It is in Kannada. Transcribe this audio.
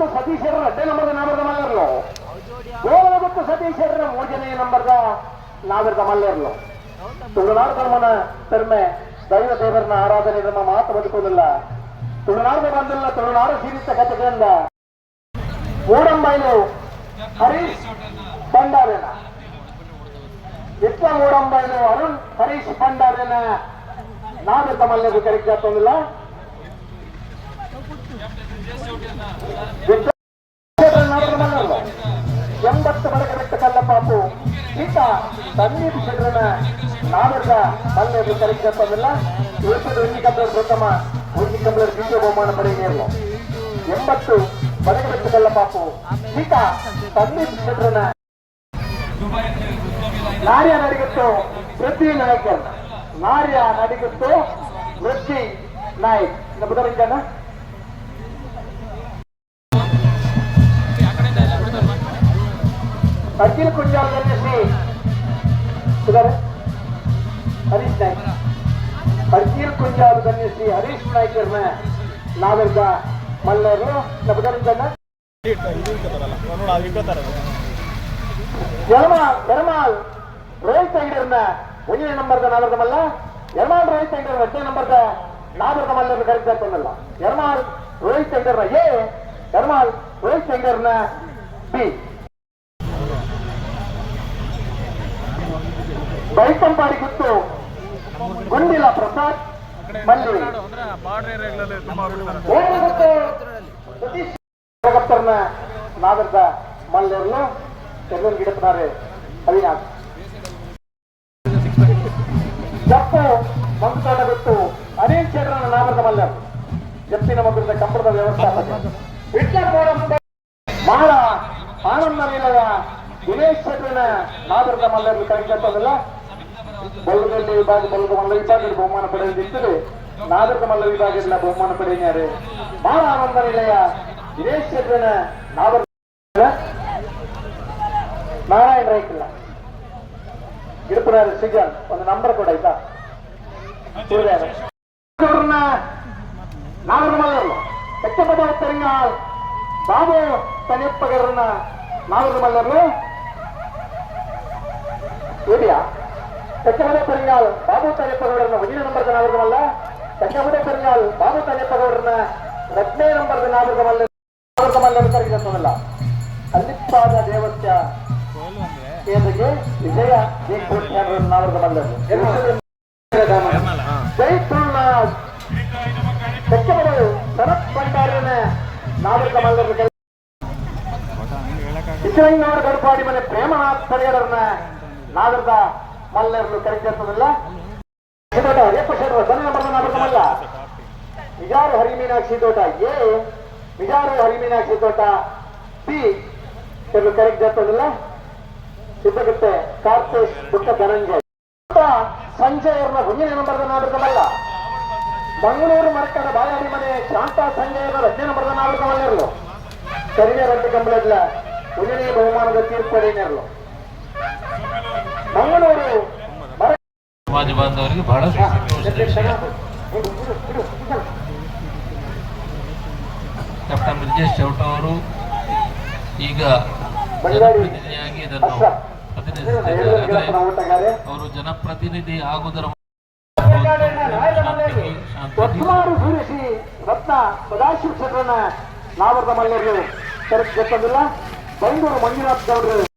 ಮತ್ತು ಸತೀಶರ ಅಡ್ಡೆ ನಂಬರ್ದ ನಾವರ್ದ ಮಲ್ಲರ್ಲು. ಗೋಲ ಮತ್ತು ಸತೀಶರ ಮೂಜನೆಯ ನಂಬರ್ದ ನಾವಿರ್ದ ಮಲ್ಲರ್ಲು. ತುಳುನಾಡು ನಮ್ಮನ ಪೆರ್ಮೆ ದೈವ ದೇವರನ್ನ ಆರಾಧನೆ ನಮ್ಮ ಮಾತು ಬದುಕುವುದಿಲ್ಲ. ತುಳುನಾಡು ಬಂದಿಲ್ಲ, ತುಳುನಾಡು ಸೀರಿತ ಕಥೆಗಳಿಂದ. ಮೂಡಂಬೈಲು ಹರೀಶ್ ಭಂಡಾರನ. ವಿಶ್ವ ಮೂಡಂಬೈಲು ಅರುಣ್ ಹರೀಶ್ ಭಂಡಾರನ ನಾವಿರ್ದ ಮಲ್ಲರು ಕರೆಕ್ಟ್ ಆಗ್ತಂದಿಲ್ಲ ಎಂಬತ್ತು ಬಡಗಡೆಟ್ಟ ಕಲ್ಲ ಪಾಪು. ಈತ ತಣ್ಣೀರು ಸಿಡ್ರನ ನಾವೆಲ್ಲ ಮಲ್ಲೆದು ಕರೆಕ್ಟಲ್ಲ ಉಳಿಸಿದ ಉಣ್ಣಿ ಕಂಬಳರ್ ಪ್ರಥಮ ಉಣ್ಣಿ ಕಂಬಳರ್ ದ್ವಿತೀಯ ಬಹುಮಾನ ಪಡೆಯಲು ಎಂಬತ್ತು ಬರಗ ಕಲ್ಲ ಪಾಪು ಈತ ತಣ್ಣೀರು ಸಿಡ್ರನ ನಾರ್ಯ ನಡಿಗಿತ್ತು ಪ್ರತಿ ನಾಯಕ. ನಾರ್ಯ ನಡಿಗಿತ್ತು ವೃದ್ಧಿ ನಾಯಕ್ ಬದಲಿಂಗನ ಅಖಿಲ್ ಕುಂಜಾಲ್ ಧನ್ಯಶ್ರೀ ಸುಧಾರ ಹರೀಶ್ ನಾಯ್ಕ್ ಅಖಿಲ್ ಕುಂಜಾಲ್ ಧನ್ಯಶ್ರೀ ಹರೀಶ್ ನಾಯ್ಕರ್ನ ನಾವೆಲ್ಲ ಮಲ್ಲರು ನಬದರಿಂದನ ಯರಮಾಲ್ ಯರಮಾಲ್ ರೋಹಿತ್ ಐಡರ್ನ ಒಂದನೇ ನಂಬರ್ದ ನಾವರ್ದ ಮಲ್ಲ ಯರಮಾಲ್ ರೋಹಿತ್ ಐಡರ್ ಹತ್ತನೇ ನಂಬರ್ದ ನಾವರ್ದ ಮಲ್ಲರು correct ಯರಮಾಲ್ Rohit ಐಡರ್ನ A ಯರಮಾಲ್ Rohit ಐಡರ್ನ B Baikampady ಗುತ್ತು ಗುಂಡಿಲ ಪ್ರಸಾದ್ ಮಲ್ಲಿ. ಭಗತ್ತರ್ನ ನಾಗರದ ಮಲ್ಲೆರ್ಲು ಎಲ್ಲರೂ ಗಿಡತ್ತಾರೆ ಅವಿನಾಶ್. ಜಪ್ಪು ಮಂಕುತೋಟ ಗುತ್ತು ಅನಿಲ್ ಚಂದ್ರನ ನಾಗರದ ಮಲ್ಲರ್. ಜಪ್ಪಿನ ಮಗುರದ ಕಂಬಳದ ವ್ಯವಸ್ಥಾಪಕ. ವಿಟ್ಲ ಮಾಳ ಆನಂದ ನಿಲಯ ದಿನೇಶ್ ಚಂದ್ರನ ನಾಗರದ ಮಲ್ಲರ್ಲು ಕರೆಕ್ಟಲ್ಲ ಬಲ್ಲದಲ್ಲಿ ವಿಭಾಗ ಬಲ್ಲದ ಮಲ್ಲ ವಿಭಾಗದ ಬಹುಮಾನ ಪಡೆದಿರ್ತದೆ ನಾಗರದ ಮಲ್ಲ ವಿಭಾಗದಿಂದ ಬಹುಮಾನ ಪಡೆಯಿದ್ದಾರೆ ಮಾಳ ಆನಂದ ನಿಲಯ ದಿನೇಶ್ ಚಂದ್ರನ ನಾಗರ ನಾರಾಯಣ ರೈಕಿಲ್ಲ ಇಡುಪುರಾರ ಸಿಗಲ್ ಒಂದು ನಂಬರ್ ಕೊಡ ಆಯ್ತಾ ನಾಗರ ಮಲ್ಲರು ಎಚ್ಚಪದ ಉತ್ತರಿಂಗಾಲ್ ಬಾಬು ತನಿಯಪ್ಪಗರನ್ನ ನಾಗರ ತೆಕ್ಕಮದ ಪೆರಿಂಗಾಲ್ ಬಾಬು ತನಿಯಪ್ಪಗೌಡರನ್ನ ಒಂದನೇ ನಂಬರ್ದ ನಾಗರ ಮಲ್ಲ ತೆಕ್ಕಮದ ಪೆರಿಂಗಾಲ್ ಬಾಬು ತನಿಯಪ್ಪಗೌಡರನ್ನ ಹತ್ತನೇ ನಂಬರ್ದ ನಾಗರ ಮಲ್ಲ ನಾಗರ ಮಲ್ಲರು ಕರೆಗಿಲ್ಲ ಅಲ್ಲಿಪ್ಪಾದ ದೇವಸ್ಯ ಕೇಂದ್ರಕ್ಕೆ ವಿಜಯ ನಾವರ್ಗ ಬಂದದ್ದು ಜೈ ತುಳ್ನಾಥ್ ಬೆಕ್ಕಮಗಳು ಶರತ್ ಭಂಡಾರಿನ ನಾವರ್ಗ ಮಲ್ಲರು ಇಸ್ರಂಗನವರ ಗಡ್ಪಾಡಿ ಮನೆ ಪ್ರೇಮನಾಥ್ ಪರಿಗಡರ್ನ ನಾಗರದ ಮಲ್ಲರ್ಲು ಶರ್ವ ಸಣ್ಣ ನಂಬರ್ದ ನಾಗರದ ಮಲ್ಲ. ವಿಜಾರು ಹರಿಮೀನಾಕ್ಷಿ ತೋಟ ಎ, ವಿಜಾರು ಹರಿಮೀನಾಕ್ಷಿ ತೋಟ ಬಿ. ಕೆಲವು ಕರೆಕ್ಟ್ ಇರ್ತದಲ್ಲ ಸಿದ್ಧಗಟ್ಟೆ ಕಾರ್ತೇಶ್ ಪುಟ್ಟ ಧನಂಜಯ್. ಸಂಜಯ್ ಅವ್ರನ್ನ ಮುಂದಿನ ನಂಬರ್ದ ನಾಗರಿಕಮಲ್ಲ ಮಂಗಳೂರು ಮರಕಡ ಬಾಯಾಡಿ ಮನೆ, ಶಾಂತಾ ಸಂಜಯ್ ಅವರ ಹತ್ತನೇ ನಂಬರ್ದ ನಾಗರಿಕಮಲ್ಲಿರಲು ಕರಿಯ ರದ್ದು ಕಂಬಳದ್ಲ ಮುಂದಿನ ಬಹುಮಾನದ ತೀರ್ಪು ಕಡೆ ಇರಲು ಮರ ಸಮಾಜ ಬಾಂಧವರಿಗೆ ಬಹಳ ಕ್ಯಾಪ್ಟನ್ ಬ್ರಿಜೇಶ್ ಚೌಟ ಅವರು ಈಗ ಜನಪ್ರತಿನಿಧಿಯಾಗಿ ಇದನ್ನು ಪ್ರತಿನಿಧಿಸುತ್ತಿದ್ದಾರೆ. ಅವರು ಜನಪ್ರತಿನಿಧಿ ಆಗುವುದರ ಸೂರಿಸಿ ರತ್ನ ಸದಾಶಿವ ಚಂದ್ರನ ನಾವರದ ಮಲ್ಲರು ಕರೆಕ್ಟ್ ಬೆಂಗಳೂರು ಮಂಜುನಾಥ್ ಗೌಡರು